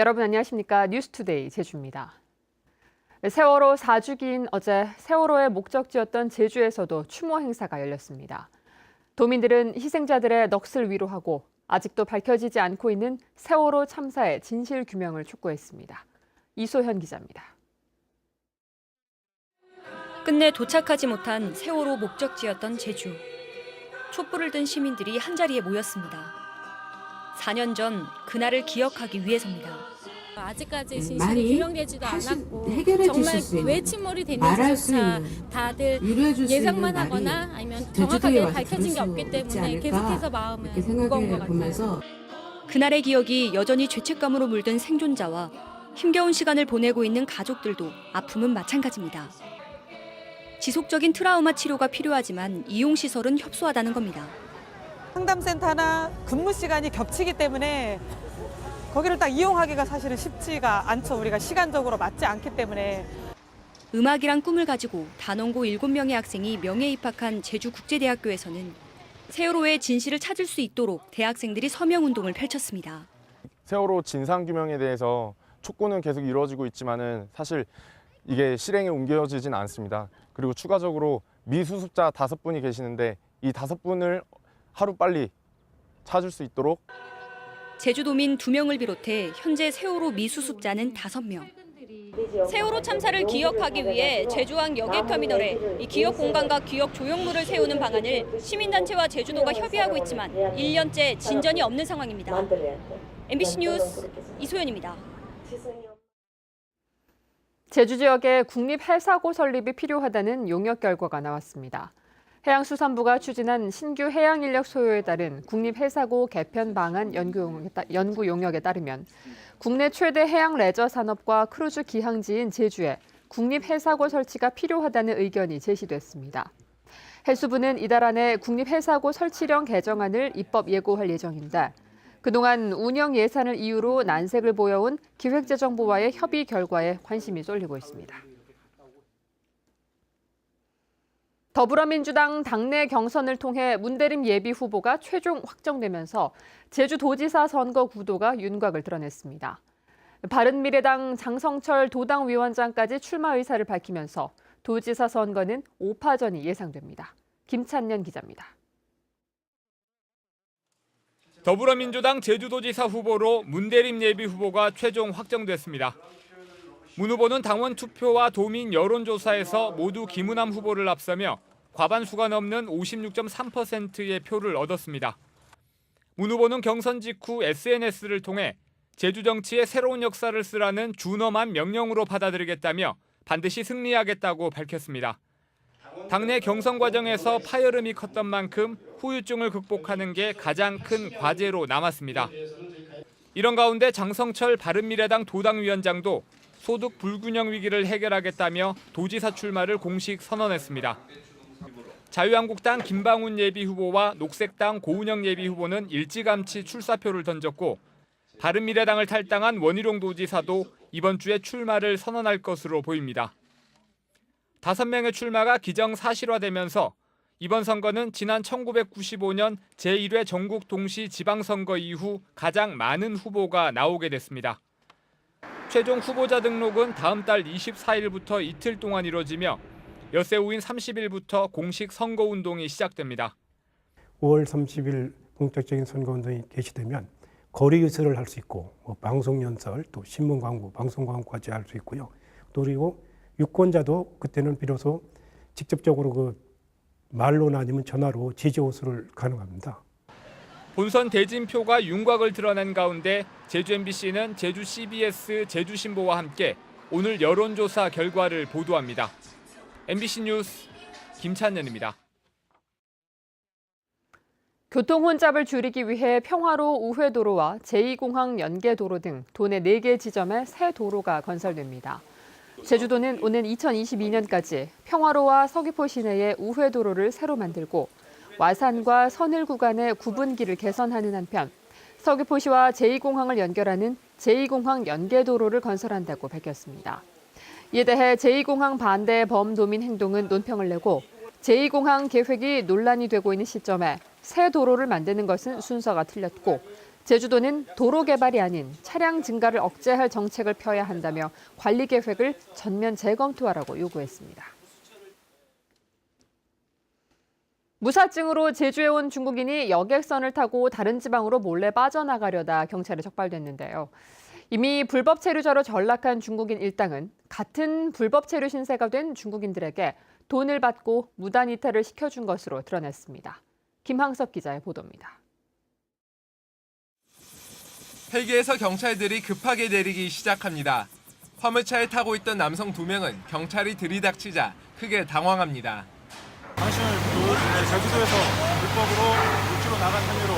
여러분 안녕하십니까? 뉴스투데이 제주입니다. 세월호 4주기인 어제 세월호의 목적지였던 제주에서도 추모 행사가 열렸습니다. 도민들은 희생자들의 넋을 위로하고 아직도 밝혀지지 않고 있는 세월호 참사의 진실 규명을 촉구했습니다. 이소현 기자입니다. 끝내 도착하지 못한 세월호 목적지였던 제주. 촛불을 든 시민들이 한자리에 모였습니다. 4년 전 그날을 기억하기 위해서입니다. 아직까지 음, 진실이 많이 규명되지도 하실- 않았고 해결해 정말 주실 수 있는, 왜 침몰이 말할 수 됐는지조차 있는, 다들 줄수 예상만 있는 하거나 아니면 제주도에 정확하게 와서 밝혀진 게 들을 없기 있지 때문에 않을까 계속해서 마음은 이렇게 무거운 것 생각해 같아요. 보면서 그날의 기억이 여전히 죄책감으로 물든 생존자와 힘겨운 시간을 보내고 있는 가족들도 아픔은 마찬가지입니다. 지속적인 트라우마 치료가 필요하지만 이용 시설은 협소하다는 겁니다. 상담센터나 근무 시간이 겹치기 때문에 거기를 딱 이용하기가 사실은 쉽지가 않죠. 우리가 시간적으로 맞지 않기 때문에. 음악이란 꿈을 가지고 단원고 7명의 학생이 명예 입학한 제주국제대학교에서는 세월호의 진실을 찾을 수 있도록 대학생들이 서명 운동을 펼쳤습니다. 세월호 진상 규명에 대해서 촉구는 계속 이루어지고 있지만은 사실 이게 실행에 옮겨지진 않습니다. 그리고 추가적으로 미수습자 다섯 분이 계시는데 이 다섯 분을 하루 빨리 찾을 수 있도록 제주도민 2명을 비롯해 현재 세월호 미수습자는 5명. 세월호 참사를 기억하기 위해 제주항 여객터미널에 이 기억 공간과 기억 조형물을 세우는 방안을 시민단체와 제주도가 협의하고 있지만 1년째 진전이 없는 상황입니다. MBC 뉴스 이소연입니다. 제주 지역에 국립 해사고 설립이 필요하다는 용역 결과가 나왔습니다. 해양수산부가 추진한 신규 해양 인력 소요에 따른 국립해사고 개편 방안 연구 용역에, 따르면 국내 최대 해양 레저 산업과 크루즈 기항지인 제주에 국립해사고 설치가 필요하다는 의견이 제시됐습니다. 해수부는 이달 안에 국립해사고 설치령 개정안을 입법 예고할 예정인데 그동안 운영 예산을 이유로 난색을 보여온 기획재정부와의 협의 결과에 관심이 쏠리고 있습니다. 더불어민주당 당내 경선을 통해 문대림 예비 후보가 최종 확정되면서 제주도지사 선거 구도가 윤곽을 드러냈습니다. 바른미래당 장성철 도당 위원장까지 출마 의사를 밝히면서 도지사 선거는 5파전이 예상됩니다. 김찬년 기자입니다. 더불어민주당 제주도지사 후보로 문대림 예비 후보가 최종 확정됐습니다. 문 후보는 당원 투표와 도민 여론조사에서 모두 김우남 후보를 앞서며 과반수가 넘는 56.3%의 표를 얻었습니다. 문 후보는 경선 직후 SNS를 통해 제주 정치의 새로운 역사를 쓰라는 준엄한 명령으로 받아들이겠다며 반드시 승리하겠다고 밝혔습니다. 당내 경선 과정에서 파열음이 컸던 만큼 후유증을 극복하는 게 가장 큰 과제로 남았습니다. 이런 가운데 장성철 바른미래당 도당위원장도 소득 불균형 위기를 해결하겠다며 도지사 출마를 공식 선언했습니다. 자유한국당 김방훈 예비 후보와 녹색당 고은영 예비 후보는 일찌감치 출사표를 던졌고 바른미래당을 탈당한 원희룡 도지사도 이번 주에 출마를 선언할 것으로 보입니다. 다섯 명의 출마가 기정사실화되면서 이번 선거는 지난 1995년 제1회 전국 동시 지방선거 이후 가장 많은 후보가 나오게 됐습니다. 최종 후보자 등록은 다음 달 24일부터 이틀 동안 이뤄지며 엿새 후인 30일부터 공식 선거운동이 시작됩니다. 5월 30일 본격적인 선거운동이 개시되면 거리 유세를 할 수 있고 뭐 방송 연설 또 신문 광고, 방송 광고까지 할 수 있고요. 또 그리고 유권자도 그때는 비로소 직접적으로 그 말로나 아니면 전화로 지지 호소를 가능합니다. 본선 대진표가 윤곽을 드러낸 가운데 제주 MBC는 제주 CBS 제주신보와 함께 오늘 여론조사 결과를 보도합니다. MBC 뉴스 김찬현입니다. 교통 혼잡을 줄이기 위해 평화로 우회도로와 제2공항 연계도로 등 도내 4개 지점에 새 도로가 건설됩니다. 제주도는 오는 2022년까지 평화로와 서귀포 시내의 우회도로를 새로 만들고 와산과 선을 구간의 구분기를 개선하는 한편 서귀포시와 제2공항을 연결하는 제2공항 연계도로를 건설한다고 밝혔습니다. 이에 대해 제2공항 반대 범도민 행동은 논평을 내고 제2공항 계획이 논란이 되고 있는 시점에 새 도로를 만드는 것은 순서가 틀렸고 제주도는 도로 개발이 아닌 차량 증가를 억제할 정책을 펴야 한다며 관리 계획을 전면 재검토하라고 요구했습니다. 무사증으로 제주에 온 중국인이 여객선을 타고 다른 지방으로 몰래 빠져나가려다 경찰에 적발됐는데요. 이미 불법 체류자로 전락한 중국인 일당은 같은 불법 체류 신세가 된 중국인들에게 돈을 받고 무단 이탈을 시켜준 것으로 드러냈습니다. 김항석 기자의 보도입니다. 헬기에서 경찰들이 급하게 내리기 시작합니다. 화물차에 타고 있던 남성 두 명은 경찰이 들이닥치자 크게 당황합니다. 당신을 그 제주도에서 불법으로 육지로 나간 혐의로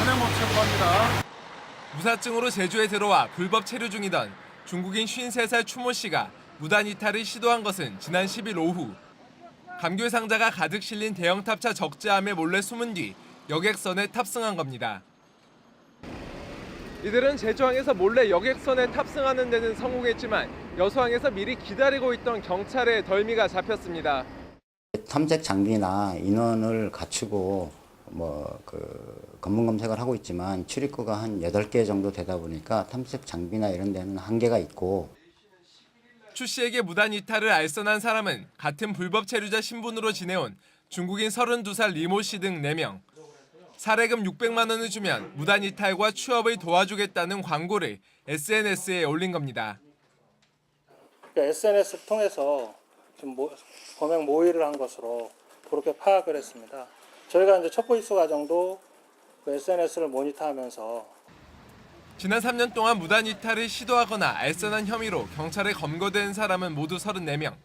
현행범 체포합니다. 무사증으로 제주에 들어와 불법 체류 중이던 중국인 53살 추모 씨가 무단 이탈을 시도한 것은 지난 10일 오후 감귤 상자가 가득 실린 대형 탑차 적재함에 몰래 숨은 뒤 여객선에 탑승한 겁니다. 이들은 제주항에서 몰래 여객선에 tab승하는 데는 성공했지만 여수항에서 미리 기다리고 있던 경찰의 덜미가 잡혔습니다. 탐색 장비나 인원을 갖추고 뭐 그 검문 검색을 하고 있지만 출입구가 한 8개 정도 되다 보니까 탐색 장비나 이런 데는 한계가 있고 추 씨에게 무단 이탈을 알선한 사람은 같은 불법 체류자 신분으로 지내온 중국인 32살 리모 씨 등 4명. 사례금 600만 원을 주면 무단 이탈과 취업을 도와주겠다는 광고를 SNS에 올린 겁니다. SNS를 그러니까 통해서 좀 모, 범행 모의를 한 것으로 그렇게 파악을 했습니다. 저희가 이제 첩보 입수 과정도 그 SNS를 모니터하면서 지난 3년 동안 무단 이탈을 시도하거나 알선한 혐의로 경찰에 검거된 사람은 모두 34명.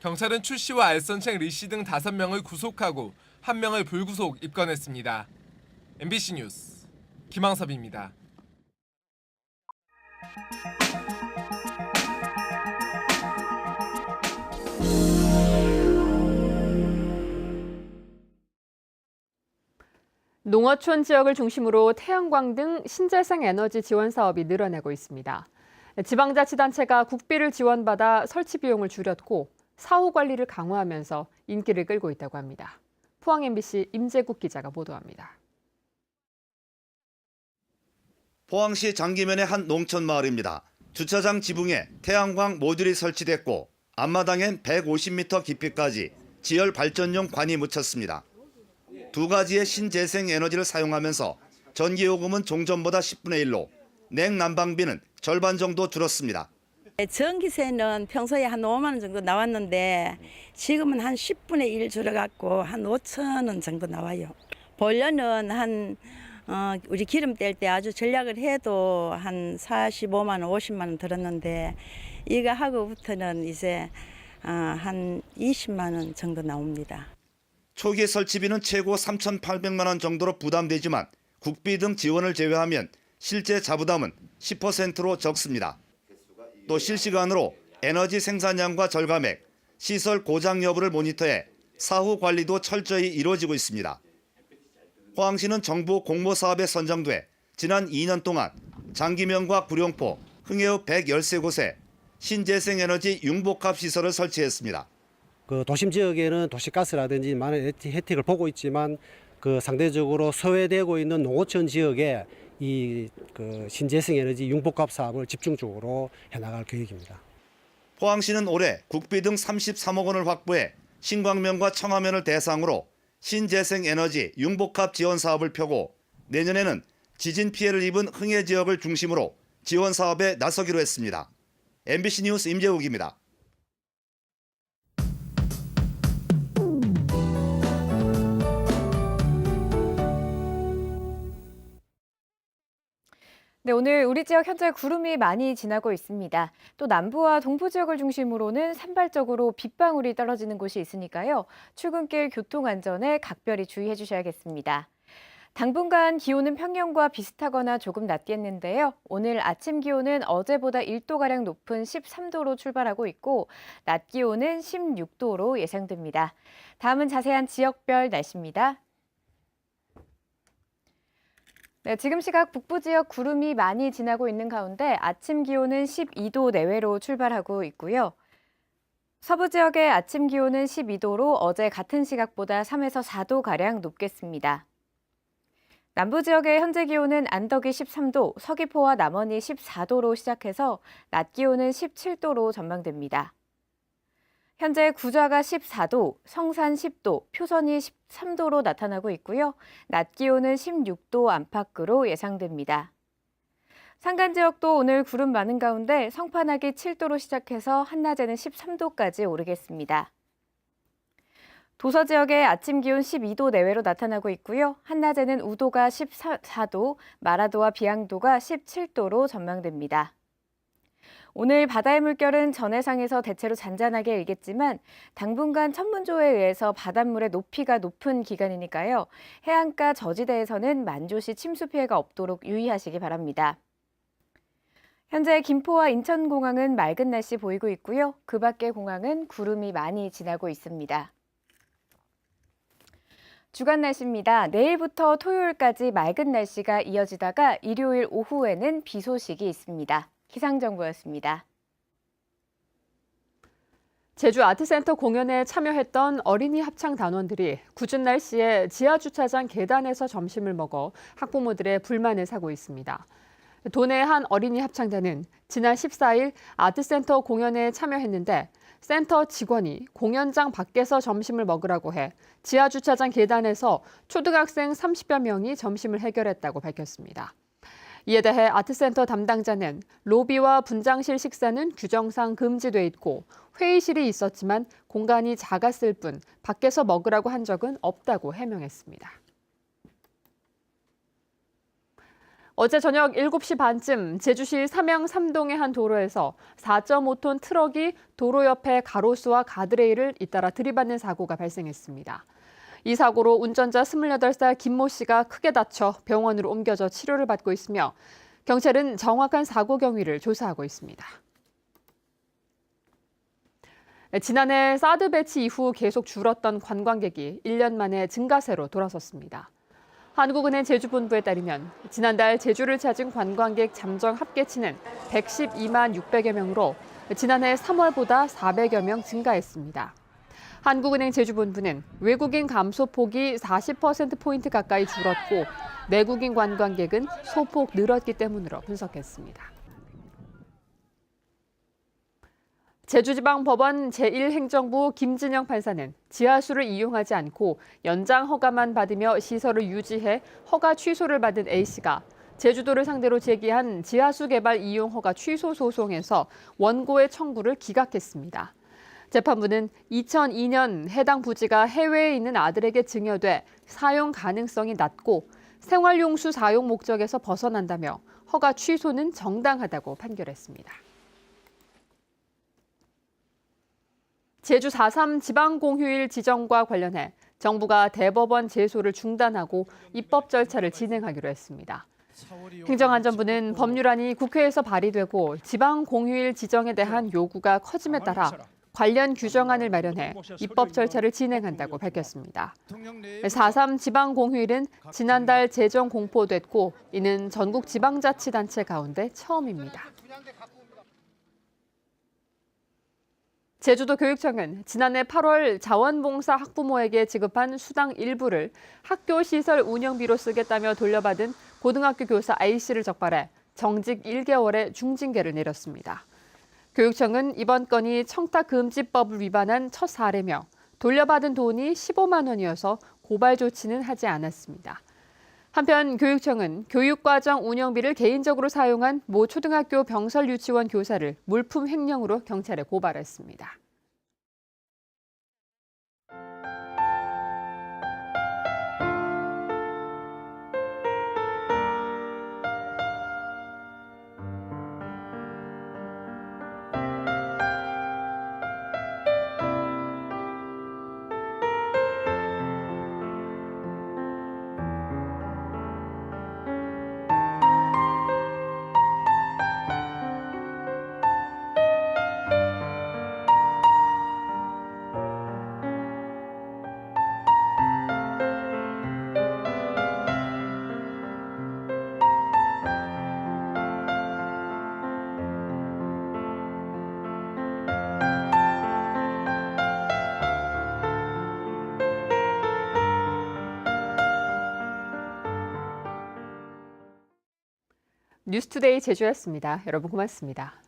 경찰은 추 씨와 알선책 리 씨 등 5명을 구속하고 1명을 불구속 입건했습니다. MBC 뉴스 김항섭입니다. 농어촌 지역을 중심으로 태양광 등 신재생 에너지 지원 사업이 늘어나고 있습니다. 지방자치단체가 국비를 지원받아 설치 비용을 줄였고 사후 관리를 강화하면서 인기를 끌고 있다고 합니다. 포항 MBC 임재국 기자가 보도합니다. 포항시 장기면의 한 농촌 마을입니다. 주차장 지붕에 태양광 모듈이 설치됐고 앞마당엔 150m 깊이까지 지열 발전용 관이 묻혔습니다. 두 가지의 신재생 에너지를 사용하면서 전기요금은 종전보다 10분의 1로 냉난방비는 절반 정도 줄었습니다. 전기세는 평소에 한 5만 원 정도 나왔는데 지금은 한 10분의 1 줄어갖고 한 5천 원 정도 나와요. 본래는 한 어, 우리 기름 뗄 때 아주 전략을 해도 한 45만 원, 50만 원 들었는데 이거 하고부터는 이제 어, 한 20만 원 정도 나옵니다. 초기 설치비는 최고 3,800만 원 정도로 부담되지만 국비 등 지원을 제외하면 실제 자부담은 10%로 적습니다. 또 실시간으로 에너지 생산량과 절감액, 시설 고장 여부를 모니터해 사후 관리도 철저히 이루어지고 있습니다. 포항시는 정부 공모 사업에 선정돼 지난 2년 동안 장기면과 구룡포, 흥해읍 113곳에 신재생 에너지 융복합 시설을 설치했습니다. 그 도심 지역에는 도시가스라든지 많은 혜택을 보고 있지만 그 상대적으로 소외되고 있는 농어촌 지역에 이 그 신재생 에너지 융복합 사업을 집중적으로 해나갈 계획입니다. 포항시는 올해 국비 등 33억 원을 확보해 신광면과 청하면을 대상으로 신재생 에너지 융복합 지원 사업을 펴고 내년에는 지진 피해를 입은 흥해 지역을 중심으로 지원 사업에 나서기로 했습니다. MBC 뉴스 임재욱입니다. 네, 오늘 우리 지역 현재 구름이 많이 지나고 있습니다. 또 남부와 동부 지역을 중심으로는 산발적으로 빗방울이 떨어지는 곳이 있으니까요. 출근길 교통 안전에 각별히 주의해 주셔야겠습니다. 당분간 기온은 평년과 비슷하거나 조금 낮겠는데요. 오늘 아침 기온은 어제보다 1도가량 높은 13도로 출발하고 있고, 낮 기온은 16도로 예상됩니다. 다음은 자세한 지역별 날씨입니다. 네, 지금 시각 북부 지역 구름이 많이 지나고 있는 가운데 아침 기온은 12도 내외로 출발하고 있고요. 서부 지역의 아침 기온은 12도로 어제 같은 시각보다 3에서 4도 가량 높겠습니다. 남부 지역의 현재 기온은 안덕이 13도, 서귀포와 남원이 14도로 시작해서 낮 기온은 17도로 전망됩니다. 현재 구좌가 14도, 성산 10도, 표선이 13도로 나타나고 있고요. 낮 기온은 16도 안팎으로 예상됩니다. 산간 지역도 오늘 구름 많은 가운데 성판하기 7도로 시작해서 한낮에는 13도까지 오르겠습니다. 도서 지역의 아침 기온 12도 내외로 나타나고 있고요. 한낮에는 우도가 14도, 마라도와 비양도가 17도로 전망됩니다. 오늘 바다의 물결은 전해상에서 대체로 잔잔하게 일겠지만 당분간 천문조에 의해서 바닷물의 높이가 높은 기간이니까요. 해안가 저지대에서는 만조시 침수 피해가 없도록 유의하시기 바랍니다. 현재 김포와 인천공항은 맑은 날씨 보이고 있고요. 그 밖의 공항은 구름이 많이 지나고 있습니다. 주간 날씨입니다. 내일부터 토요일까지 맑은 날씨가 이어지다가 일요일 오후에는 비 소식이 있습니다. 기상정보였습니다. 제주 아트센터 공연에 참여했던 어린이 합창 단원들이 궂은 날씨에 지하 주차장 계단에서 점심을 먹어 학부모들의 불만을 사고 있습니다. 도내 한 어린이 합창단은 지난 14일 아트센터 공연에 참여했는데 센터 직원이 공연장 밖에서 점심을 먹으라고 해 지하 주차장 계단에서 초등학생 30여 명이 점심을 해결했다고 밝혔습니다. 이에 대해 아트센터 담당자는 로비와 분장실 식사는 규정상 금지돼 있고 회의실이 있었지만 공간이 작았을 뿐 밖에서 먹으라고 한 적은 없다고 해명했습니다. 어제 저녁 7시 반쯤 제주시 삼양 삼동의 한 도로에서 4.5톤 트럭이 도로 옆에 가로수와 가드레일을 잇따라 들이받는 사고가 발생했습니다. 이 사고로 운전자 28살 김모 씨가 크게 다쳐 병원으로 옮겨져 치료를 받고 있으며 경찰은 정확한 사고 경위를 조사하고 있습니다. 지난해 사드 배치 이후 계속 줄었던 관광객이 1년 만에 증가세로 돌아섰습니다. 한국은행 제주본부에 따르면 지난달 제주를 찾은 관광객 잠정 합계치는 112만 600여 명으로 지난해 3월보다 400여 명 증가했습니다. 한국은행 제주본부는 외국인 감소폭이 40%포인트 가까이 줄었고 내국인 관광객은 소폭 늘었기 때문으로 분석했습니다. 제주지방법원 제1행정부 김진영 판사는 지하수를 이용하지 않고 연장 허가만 받으며 시설을 유지해 허가 취소를 받은 A씨가 제주도를 상대로 제기한 지하수 개발 이용 허가 취소 소송에서 원고의 청구를 기각했습니다. 재판부는 2002년 해당 부지가 해외에 있는 아들에게 증여돼 사용 가능성이 낮고 생활용수 사용 목적에서 벗어난다며 허가 취소는 정당하다고 판결했습니다. 제주 4.3 지방공휴일 지정과 관련해 정부가 대법원 제소를 중단하고 입법 절차를 진행하기로 했습니다. 행정안전부는 법률안이 국회에서 발의되고 지방공휴일 지정에 대한 요구가 커짐에 따라 관련 규정안을 마련해 입법 절차를 진행한다고 밝혔습니다. 4.3 지방공휴일은 지난달 제정 공포됐고 이는 전국 지방자치단체 가운데 처음입니다. 제주도 교육청은 지난해 8월 자원봉사 학부모에게 지급한 수당 일부를 학교 시설 운영비로 쓰겠다며 돌려받은 고등학교 교사 A씨를 적발해 정직 1개월의 중징계를 내렸습니다. 교육청은 이번 건이 청탁금지법을 위반한 첫 사례며 돌려받은 돈이 15만 원이어서 고발 조치는 하지 않았습니다. 한편 교육청은 교육과정 운영비를 개인적으로 사용한 모 초등학교 병설 유치원 교사를 물품 횡령으로 경찰에 고발했습니다. 뉴스투데이 제주였습니다. 여러분 고맙습니다.